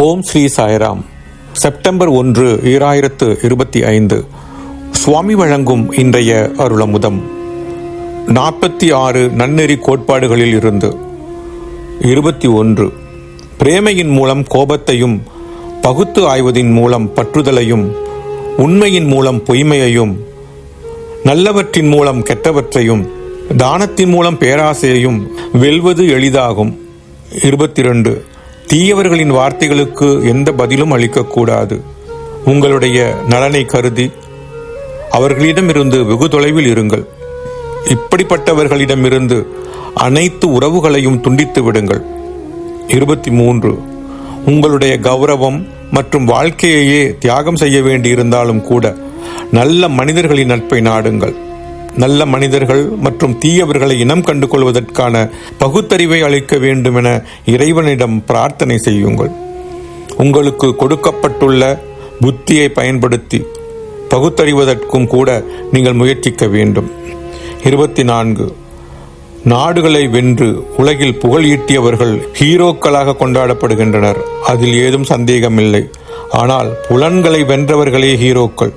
ஓம் Sri Sairam. September ஒன்று ஈராயிரத்து இருபத்தி ஐந்து. சுவாமி வழங்கும் இன்றைய அருளமுதம். நாற்பத்தி ஆறு நன்னெறி கோட்பாடுகளில் இருந்து. இருபத்தி ஒன்று. பிரேமையின் மூலம் கோபத்தையும் பகுத்து ஆய்வதின் மூலம் பற்றுதலையும் உண்மையின் மூலம் பொய்மையையும் நல்லவற்றின் மூலம் கெட்டவற்றையும் தானத்தின் மூலம் பேராசையையும் வெல்வது எளிதாகும். இருபத்தி ரெண்டு தீயவர்களின் வார்த்தைகளுக்கு எந்த பதிலும் அளிக்கக்கூடாது. உங்களுடைய நலனை கருதி அவர்களிடமிருந்து வெகு தொலைவில் இருங்கள். இப்படிப்பட்டவர்களிடமிருந்து அனைத்து உறவுகளையும் துண்டித்து விடுங்கள். இருபத்தி மூன்று உங்களுடைய கௌரவம் மற்றும் வாழ்க்கையையே தியாகம் செய்ய வேண்டியிருந்தாலும் கூட நல்ல மனிதர்களின் நட்பை நாடுங்கள். நல்ல மனிதர்கள் மற்றும் தீயவர்களை இனம் கண்டு கொள்வதற்கான பகுத்தறிவை அளிக்க வேண்டும் என இறைவனிடம் பிரார்த்தனை செய்யுங்கள். உங்களுக்கு கொடுக்கப்பட்டுள்ள புத்தியை பயன்படுத்தி பகுத்தறிவதற்கும் கூட நீங்கள் முயற்சிக்க வேண்டும். இருபத்தி நான்கு நாடுகளை வென்று உலகில் புகழ் ஈட்டியவர்கள் ஹீரோக்களாக கொண்டாடப்படுகின்றனர். அதில் ஏதும் சந்தேகமில்லை. ஆனால் புலன்களை வென்றவர்களே ஹீரோக்கள்.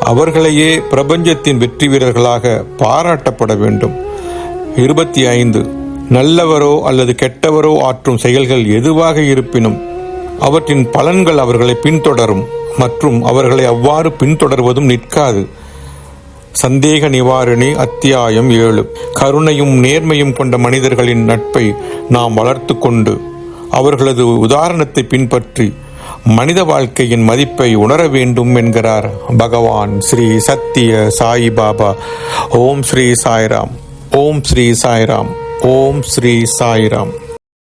அவர்களையே பிரபஞ்சத்தின் வெற்றி வீரர்களாக பாராட்டப்பட வேண்டும். இருபத்தி ஐந்து. நல்லவரோ அல்லது கெட்டவரோ ஆற்றும் செயல்கள் எதுவாக இருப்பினும் அவற்றின் பலன்கள் அவர்களை பின்தொடரும் மற்றும் அவர்களை அவ்வாறு பின்தொடர்வதும் நிற்காது. சந்தேக நிவாரணி அத்தியாயம் ஏழு. கருணையும் நேர்மையும் கொண்ட மனிதர்களின் நட்பை நாம் வளர்த்து கொண்டு அவர்களது உதாரணத்தை பின்பற்றி மனித வாழ்க்கையின் மதிப்பை உணர வேண்டும் என்கிறார் பகவான் ஸ்ரீ சத்திய சாய் பாபா. ஓம் ஸ்ரீ சாய்ராம். ஓம் ஸ்ரீ சாய்ராம். ஓம் ஸ்ரீ சாய்ராம்.